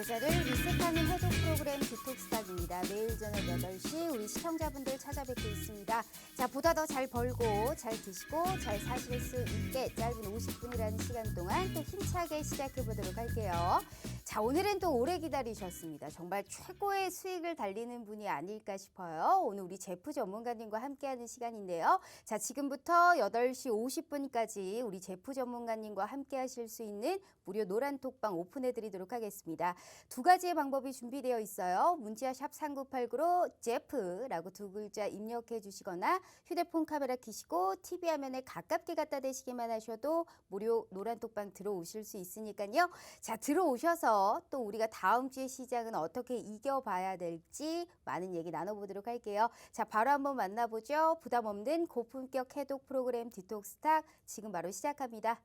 계좌를 리셋하는 해독 프로그램 디톡스탁입니다. 매일 저녁 8시 우리 시청자분들 찾아뵙고 있습니다. 자, 보다 더 잘 벌고 잘 드시고 잘 사실 수 있게 짧은 50분이라는 시간 동안 또 힘차게 시작해 보도록 할게요. 자, 오늘은 또 오래 기다리셨습니다. 정말 최고의 수익을 달리는 분이 아닐까 싶어요. 오늘 우리 제프 전문가님과 함께하는 시간인데요. 자, 지금부터 8시 50분까지 우리 제프 전문가님과 함께 하실 수 있는 무료 노란 톡방 오픈해 드리도록 하겠습니다. 두 가지의 방법이 준비되어 있어요. 문자 샵 3989로 제프라고 두 글자 입력해 주시거나 휴대폰 카메라 켜시고 TV 화면에 가깝게 갖다 대시기만 하셔도 무료 노란 톡방 들어오실 수 있으니까요. 자, 들어오셔서 또 우리가 다음 주의 시장은 어떻게 이겨봐야 될지 많은 얘기 나눠보도록 할게요. 자, 바로 한번 만나보죠. 부담 없는 고품격 해독 프로그램 디톡스탁 지금 바로 시작합니다.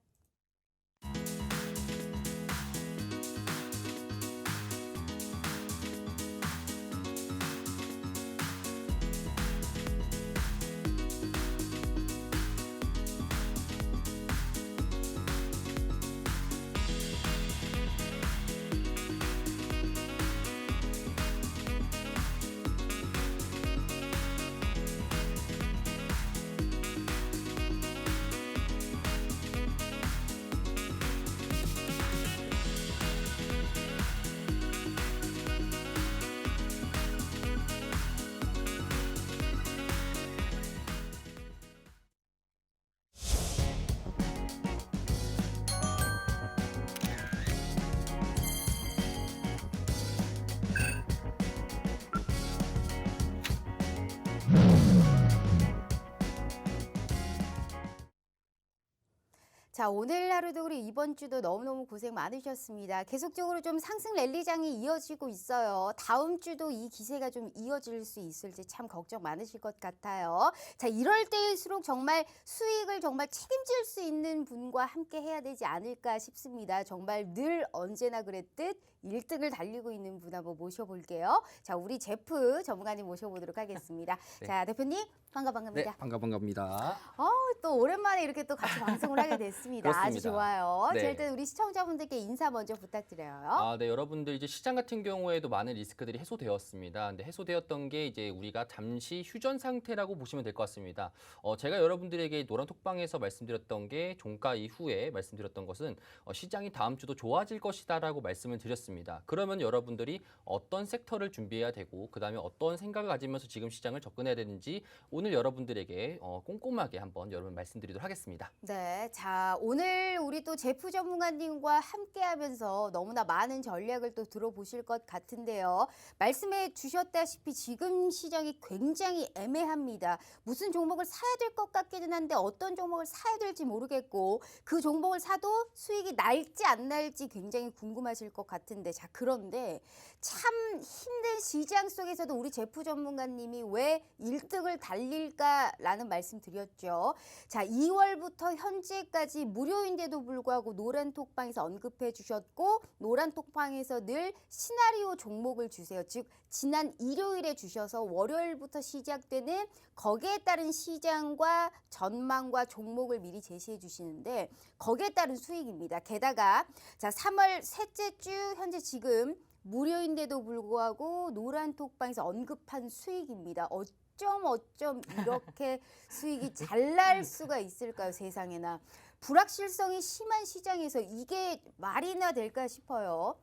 자, 오늘 하루도 그리고 이번 주도 너무너무 고생 많으셨습니다. 계속적으로 좀 상승 랠리장이 이어지고 있어요. 다음 주도 이 기세가 좀 이어질 수 있을지 참 걱정 많으실 것 같아요. 자, 이럴 때일수록 정말 수익을 정말 책임질 수 있는 분과 함께 해야 되지 않을까 싶습니다. 정말 늘 언제나 그랬듯 1등을 달리고 있는 분 한번 모셔볼게요. 자, 우리 제프 전문가님 모셔보도록 하겠습니다. 네. 자, 대표님 반가 네, 반갑니다. 반가 반갑니다. 어, 또 오랜만에 이렇게 또 같이 방송을 하게 됐습니다. 아주. 좋아요. 네. 자, 일단 우리 시청자분들께 인사 먼저 부탁드려요. 아, 네, 여러분들 이제 시장 같은 경우에도 많은 리스크들이 해소되었습니다. 근데 해소되었던 게 이제 우리가 잠시 휴전 상태라고 보시면 될 것 같습니다. 어, 제가 여러분들에게 노란 톡방에서 말씀드렸던 게 종가 이후에 말씀드렸던 것은 어, 시장이 다음 주도 좋아질 것이다라고 말씀을 드렸습니다. 그러면 여러분들이 어떤 섹터를 준비해야 되고 그다음에 어떤 생각을 가지면서 지금 시장을 접근해야 되는지 오늘 여러분들에게 어, 꼼꼼하게 한번 여러분 말씀드리도록 하겠습니다. 네, 자 오늘 우리 또 제프 전문가님과 함께하면서 너무나 많은 전략을 또 들어보실 것 같은데요. 말씀해 주셨다시피 지금 시장이 굉장히 애매합니다. 무슨 종목을 사야 될 것 같기는 한데 어떤 종목을 사야 될지 모르겠고 그 종목을 사도 수익이 날지 안 날지 굉장히 궁금하실 것 같은데 자 그런데 참 힘든 시장 속에서도 우리 제프 전문가님이 왜 1등을 달 릴까라는 말씀 드렸죠. 자, 2월부터 현재까지 무료인데도 불구하고 노란 톡방에서 언급해 주셨고 노란 톡방에서 늘 시나리오 종목을 주세요. 즉 지난 일요일에 주셔서 월요일부터 시작되는 거기에 따른 시장과 전망과 종목을 미리 제시해 주시는데 거기에 따른 수익입니다. 게다가 자, 3월 셋째 주 현재 지금 무료인데도 불구하고 노란 톡방에서 언급한 수익입니다. 어 쩜 어쩜 이렇게 수익이 잘 날 수가 있을까요, 세상에나. 불확실성이 심한 시장에서 이게 말이나 될까 싶어요.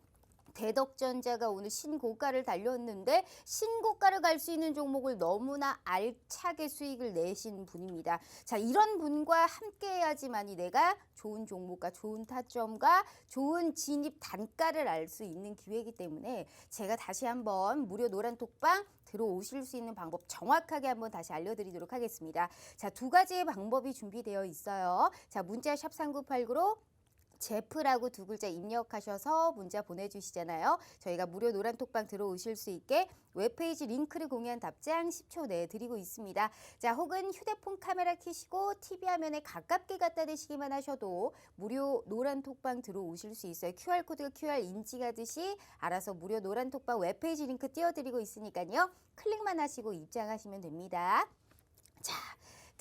대덕전자가 오늘 신고가를 달렸는데 신고가를 갈 수 있는 종목을 너무나 알차게 수익을 내신 분입니다. 자, 이런 분과 함께 해야지만이 내가 좋은 종목과 좋은 타점과 좋은 진입 단가를 알 수 있는 기회이기 때문에 제가 다시 한번 무료 노란 톡방 들어오실 수 있는 방법 정확하게 한번 다시 알려드리도록 하겠습니다. 자, 두 가지의 방법이 준비되어 있어요. 자, 문자 샵 3989로 제프라고 두 글자 입력하셔서 문자 보내주시잖아요. 저희가 무료 노란 톡방 들어오실 수 있게 웹페이지 링크를 공유한 답장 10초 내에 드리고 있습니다. 자, 혹은 휴대폰 카메라 켜시고 TV 화면에 가깝게 갖다 대시기만 하셔도 무료 노란 톡방 들어오실 수 있어요. QR코드가 QR 인증하듯이 알아서 무료 노란 톡방 웹페이지 링크 띄워드리고 있으니까요. 클릭만 하시고 입장하시면 됩니다. 자,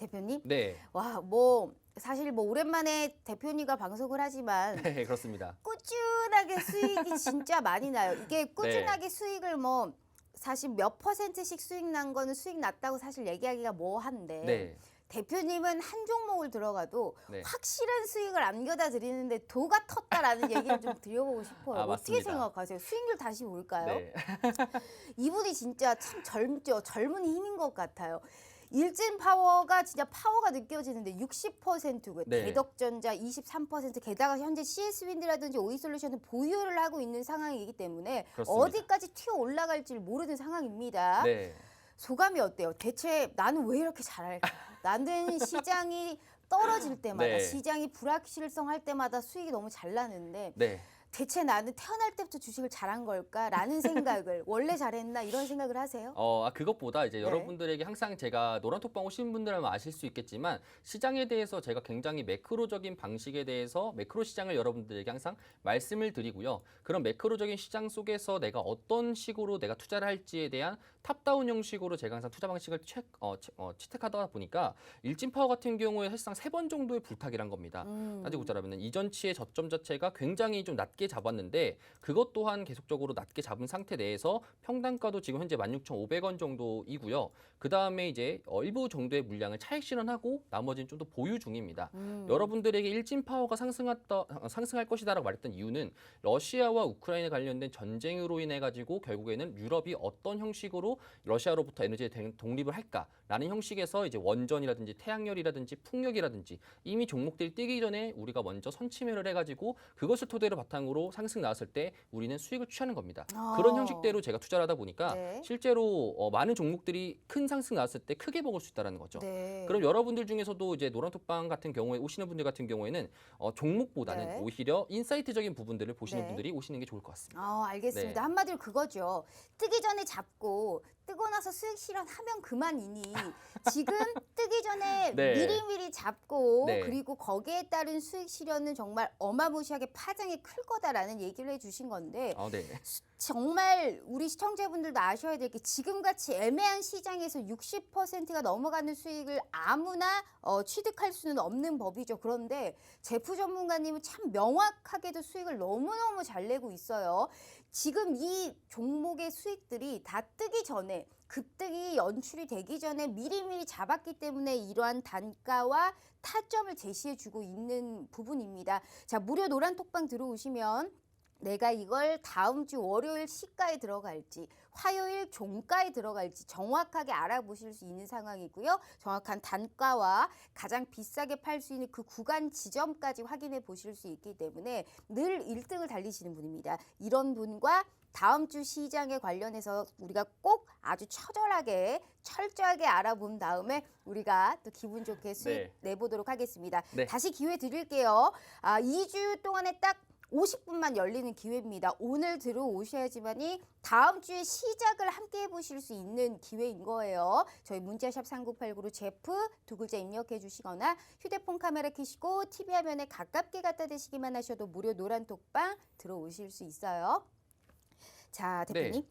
대표님. 네, 와, 뭐 사실 뭐 오랜만에 대표님과 방송을 하지만 네 그렇습니다. 꾸준하게 수익이 진짜 많이 나요. 이게 꾸준하게 수익을 뭐 사실 몇 퍼센트씩 수익 난 거는 수익 났다고 사실 얘기하기가 뭐한데 네, 대표님은 한 종목을 들어가도 네. 확실한 수익을 안겨다 드리는데 도가 텄다라는 얘기를 좀 드려보고 싶어요. 아, 어떻게 맞습니다. 생각하세요? 수익률 다시 볼까요? 네, 이분이 진짜 참 젊죠. 젊은 힘인 것 같아요. 일진 파워가 진짜 파워가 느껴지는데 60%고 네. 대덕전자 23% 게다가 현재 CS윈드라든지 오이 솔루션은 보유를 하고 있는 상황이기 때문에 그렇습니다. 어디까지 튀어 올라갈지 모르는 상황입니다. 네. 소감이 어때요? 대체 나는 왜 이렇게 잘할까? 나는 시장이 떨어질 때마다 네. 시장이 불확실성할 때마다 수익이 너무 잘 나는데 네. 대체 나는 태어날 때부터 주식을 잘한 걸까라는 생각을 원래 잘했나 이런 생각을 하세요? 어, 아, 그것보다 이제 네. 여러분들에게 항상 제가 노란톡방 오신 분들은 아실 수 있겠지만 시장에 대해서 제가 굉장히 매크로적인 방식에 대해서 매크로 시장을 여러분들에게 항상 말씀을 드리고요. 그런 매크로적인 시장 속에서 내가 어떤 식으로 내가 투자를 할지에 대한 탑다운 형식으로 제가 항상 투자 방식을 체, 어, 채- 어, 채택하다 보니까 일진 파워 같은 경우에 사실상 세 번 정도의 불탁이란 겁니다. 음. 따지고 보자면 이전치의 저점 자체가 굉장히 좀 낮게 잡았는데 그것 또한 계속적으로 낮게 잡은 상태 내에서 평단가도 지금 현재 16,500원 정도이고요. 그 다음에 이제 어, 일부 정도의 물량을 차익 실현하고 나머지는 좀 더 보유 중입니다. 음. 여러분들에게 일진 파워가 상승했다, 어, 상승할 것이다라고 말했던 이유는 러시아와 우크라이나 관련된 전쟁으로 인해 가지고 결국에는 유럽이 어떤 형식으로 러시아로부터 에너지에 대- 독립을 할까라는 형식에서 이제 원전이라든지 태양열이라든지 풍력이라든지 이미 종목들이 뛰기 전에 우리가 먼저 선침해를 해가지고 그것을 토대로 바탕으로 상승 나왔을 때 우리는 수익을 취하는 겁니다. 아. 그런 형식대로 제가 투자를 하다 보니까 네. 실제로 어, 많은 종목들이 큰 상승 나왔을 때 크게 먹을 수 있다는 거죠. 네. 그럼 여러분들 중에서도 이제 노란톡방 같은 경우에 오시는 분들 같은 경우에는 어, 종목보다는 네. 오히려 인사이트적인 부분들을 보시는 네. 분들이 오시는 게 좋을 것 같습니다. 아, 알겠습니다. 네. 한마디로 그거죠. 뜨기 전에 잡고 뜨고 나서 수익 실현하면 그만이니 지금 뜨기 전에 네. 미리미리 잡고 네. 그리고 거기에 따른 수익 실현은 정말 어마무시하게 파장이 클 거다라는 얘기를 해주신 건데 어, 네. 정말 우리 시청자분들도 아셔야 될 게 지금같이 애매한 시장에서 60%가 넘어가는 수익을 아무나 어, 취득할 수는 없는 법이죠. 그런데 제프 전문가님은 참 명확하게도 수익을 너무너무 잘 내고 있어요. 지금 이 종목의 수익들이 다 뜨기 전에 급등이 연출이 되기 전에 미리미리 잡았기 때문에 이러한 단가와 타점을 제시해 주고 있는 부분입니다. 자, 무료 노란 톡방 들어오시면 내가 이걸 다음 주 월요일 시가에 들어갈지 화요일 종가에 들어갈지 정확하게 알아보실 수 있는 상황이고요. 정확한 단가와 가장 비싸게 팔 수 있는 그 구간 지점까지 확인해 보실 수 있기 때문에 늘 1등을 달리시는 분입니다. 이런 분과 다음 주 시장에 관련해서 우리가 꼭 아주 처절하게 철저하게 알아본 다음에 우리가 또 기분 좋게 수익 네. 내보도록 하겠습니다. 네. 다시 기회 드릴게요. 아, 2주 동안에 딱 50분만 열리는 기회입니다. 오늘 들어오셔야지만이 다음 주에 시작을 함께 해보실 수 있는 기회인 거예요. 저희 문자샵 3989로 제프 두 글자 입력해 주시거나 휴대폰 카메라 켜시고 TV 화면에 가깝게 갖다 대시기만 하셔도 무료 노란 톡방 들어오실 수 있어요. 자, 대표님.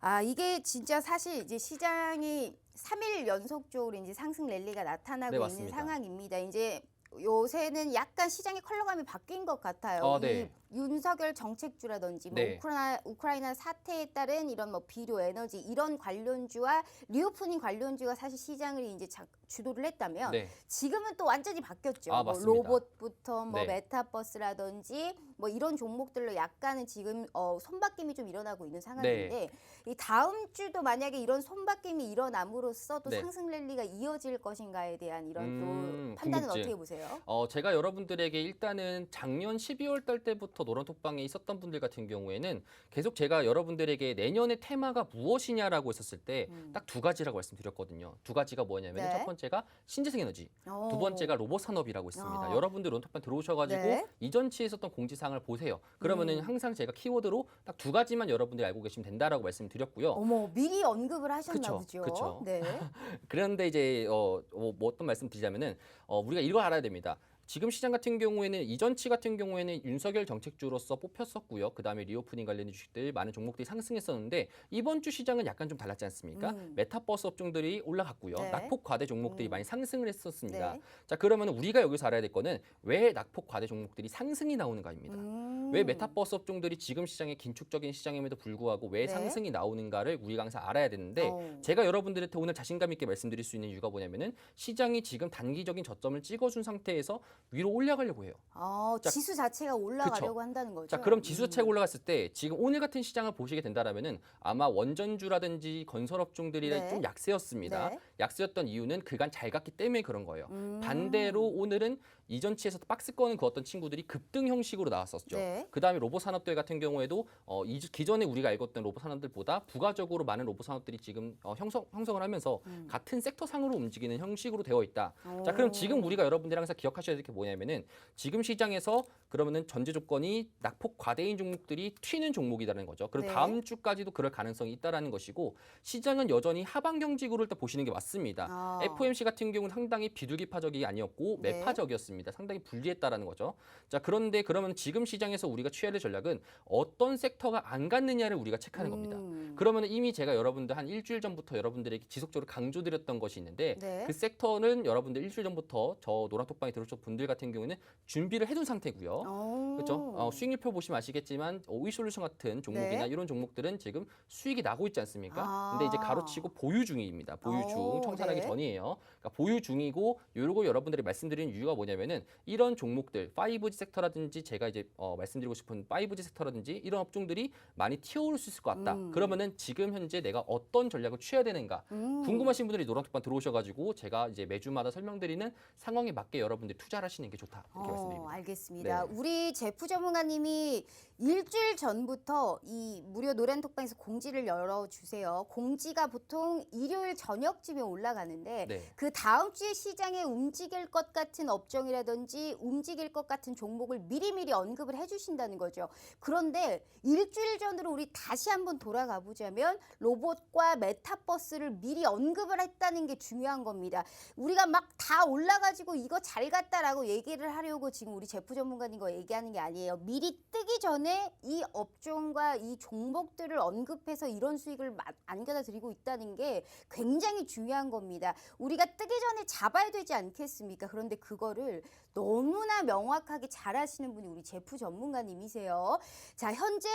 아, 이게 진짜 사실 이제 시장이 3일 연속적으로 이제 상승 랠리가 나타나고 네, 있는 맞습니다. 상황입니다. 이제 요새는 약간 시장의 컬러감이 바뀐 것 같아요. 어, 네. 이 윤석열 정책주라든지 뭐 네. 우크라이나, 우크라이나 사태에 따른 이런 뭐 비료, 에너지 이런 관련주와 리오프닝 관련주가 사실 시장을 이제 자- 주도를 했다면 네. 지금은 또 완전히 바뀌었죠. 아, 뭐. 로봇부터 뭐 네. 메타버스라든지 뭐 이런 종목들로 약간은 지금 어, 손바뀜이 좀 일어나고 있는 상황인데 네. 이 다음 주도 만약에 이런 손바뀜이 일어남으로써 또 네. 상승 랠리가 이어질 것인가에 대한 이런 음, 또 판단은 궁금증. 어떻게 보세요? 어, 제가 여러분들에게 일단은 작년 12월 달 때부터 노란톡방에 있었던 분들 같은 경우에는 계속 제가 여러분들에게 내년의 테마가 무엇이냐라고 했었을 때 음. 딱두 가지라고 말씀드렸거든요. 두 가지가 뭐냐면 네. 첫 번째가 신재생 에너지, 두 어. 번째가 로봇 산업이라고 있습니다. 어. 여러분들 논톡방 들어오셔가지고 네. 이전치에 있었던 공지사항을 보세요. 그러면은 음. 항상 제가 키워드로 딱 두 가지만 여러분들이 알고 계시면 된다라고 말씀드렸고요. 어머 미리 언급을 하셨나 그쵸, 보죠. 그쵸. 네. 그런데 이제 어, 뭐, 뭐 어떤 말씀 드리자면은 어, 우리가 이걸 알아야 됩니다. 지금 시장 같은 경우에는 이전치 같은 경우에는 윤석열 정책주로서 뽑혔었고요. 그다음에 리오프닝 관련 주식들 많은 종목들이 상승했었는데 이번 주 시장은 약간 좀 달랐지 않습니까? 음. 메타버스 업종들이 올라갔고요. 네. 낙폭 과대 종목들이 음. 많이 상승을 했었습니다. 네. 자, 그러면 우리가 여기서 알아야 될 거는 왜 낙폭 과대 종목들이 상승이 나오는가입니다. 음. 왜 메타버스 업종들이 지금 시장에 긴축적인 시장임에도 불구하고 왜 네. 상승이 나오는가를 우리가 항상 알아야 되는데 어. 제가 여러분들한테 오늘 자신감 있게 말씀드릴 수 있는 이유가 뭐냐면은 시장이 지금 단기적인 저점을 찍어준 상태에서 위로 올라가려고 해요. 아, 자, 지수 자체가 올라가려고 한다는 거죠. 자, 그럼 지수 음. 자체가 올라갔을 때 지금 오늘 같은 시장을 보시게 된다라면은 아마 원전주라든지 건설업종들이 네. 좀 약세였습니다. 네. 약세였던 이유는 그간 잘 갔기 때문에 그런 거예요. 음. 반대로 오늘은 이전치에서 박스권을 그었던 친구들이 급등 형식으로 나왔었죠. 네. 그다음에 로봇 산업들 같은 경우에도 어, 이, 기존에 우리가 알고 있던 로봇 산업들보다 부가적으로 많은 로봇 산업들이 지금 어, 형성, 형성을 하면서 음. 같은 섹터 상으로 움직이는 형식으로 되어 있다. 자, 그럼 지금 우리가 여러분들이 항상 기억하셔야 될 게 뭐냐면은 지금 시장에서 그러면은 전제 조건이 낙폭 과대인 종목들이 튀는 종목이라는 거죠. 그럼 네. 다음 주까지도 그럴 가능성이 있다라는 것이고 시장은 여전히 하방 경직으로 일단 보시는 게 맞습니다. 아. FOMC 같은 경우는 상당히 비둘기파적이 아니었고 네. 매파적이었습니다. 상당히 불리했다라는 거죠. 자, 그런데 그러면 지금 시장에서 우리가 취해야 될 전략은 어떤 섹터가 안 갔느냐를 우리가 체크하는 겁니다. 음. 그러면 이미 제가 여러분들 한 일주일 전부터 여러분들에게 지속적으로 강조드렸던 것이 있는데 네. 그 섹터는 여러분들 일주일 전부터 저 노란톡방에 들어오신 분들 같은 경우에는 준비를 해둔 상태고요. 어. 그렇죠? 어, 수익률표 보시면 아시겠지만 오이솔루션 같은 종목이나 네. 이런 종목들은 지금 수익이 나고 있지 않습니까? 아. 근데 이제 가로치고 보유 중입니다. 보유 중 오, 청산하기 네. 전이에요. 그러니까 보유 중이고 요러고 여러분들이 말씀드리는 이유가 뭐냐면 은 이런 종목들 5G 섹터라든지 제가 이제 어, 말씀드리고 싶은 5G 섹터라든지 이런 업종들이 많이 튀어오를 수 있을 것 같다. 음. 그러면은 지금 현재 내가 어떤 전략을 취해야 되는가? 음. 궁금하신 분들이 노란톡방 들어오셔가지고 제가 이제 매주마다 설명드리는 상황에 맞게 여러분들이 투자를 하시는 게 좋다 이렇게 어, 말씀드립니다. 알겠습니다. 네. 우리 제프 전문가님이 일주일 전부터 이 무료 노란 톡방에서 공지를 열어주세요. 공지가 보통 일요일 저녁쯤에 올라가는데 네. 그 다음 주에 시장에 움직일 것 같은 업종이라 든지 움직일 것 같은 종목을 미리미리 언급을 해주신다는 거죠. 그런데 일주일 전으로 우리 다시 한번 돌아가 보자면 로봇과 메타버스를 미리 언급을 했다는 게 중요한 겁니다. 우리가 막 다 올라가지고 이거 잘 갔다라고 얘기를 하려고 지금 우리 제프 전문가님과 얘기하는 게 아니에요. 미리 뜨기 전에 이 업종과 이 종목들을 언급해서 이런 수익을 마- 안겨다 드리고 있다는 게 굉장히 중요한 겁니다. 우리가 뜨기 전에 잡아야 되지 않겠습니까? 그런데 그거를 너무나 명확하게 잘 하시는 분이 우리 제프 전문가님이세요. 자, 현재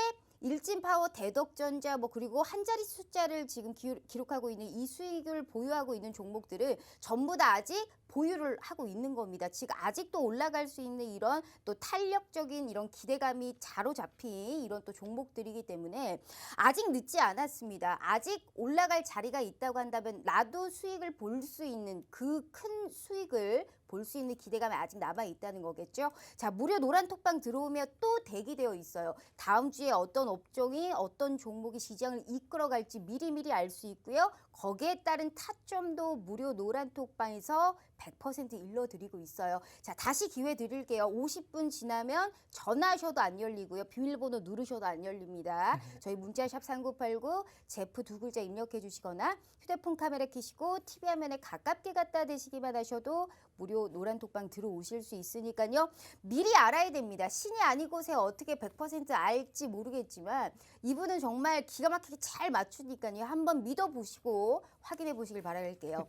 일진파워, 대덕전자 뭐 그리고 한 자리 숫자를 지금 기, 기록하고 있는 이 수익을 보유하고 있는 종목들을 전부 다 아직 보유를 하고 있는 겁니다. 지금 아직도 올라갈 수 있는 이런 또 탄력적인 이런 기대감이 자로잡힌 이런 또 종목들이기 때문에 아직 늦지 않았습니다. 아직 올라갈 자리가 있다고 한다면 나도 수익을 볼 수 있는 그 큰 수익을 볼 수 있는 기대감이 아직 남아 있다는 거겠죠. 자, 무료 노란 톡방 들어오면 또 대기되어 있어요. 다음 주에 어떤 업종이 어떤 종목이 시장을 이끌어갈지 미리미리 알 수 있고요. 거기에 따른 타점도 무료 노란 톡방에서 100% 일러드리고 있어요. 자, 다시 기회 드릴게요. 50분 지나면 전화하셔도 안 열리고요. 비밀번호 누르셔도 안 열립니다. 저희 문자샵 3989 제프 두 글자 입력해 주시거나 휴대폰 카메라 켜시고 TV 화면에 가깝게 갖다 대시기만 하셔도 무료 노란 톡방 들어오실 수 있으니까요. 미리 알아야 됩니다. 신이 아니고서 어떻게 100% 알지 모르겠지만 이분은 정말 기가 막히게 잘 맞추니까요. 한번 믿어보시고 확인해 보시길 바랄게요.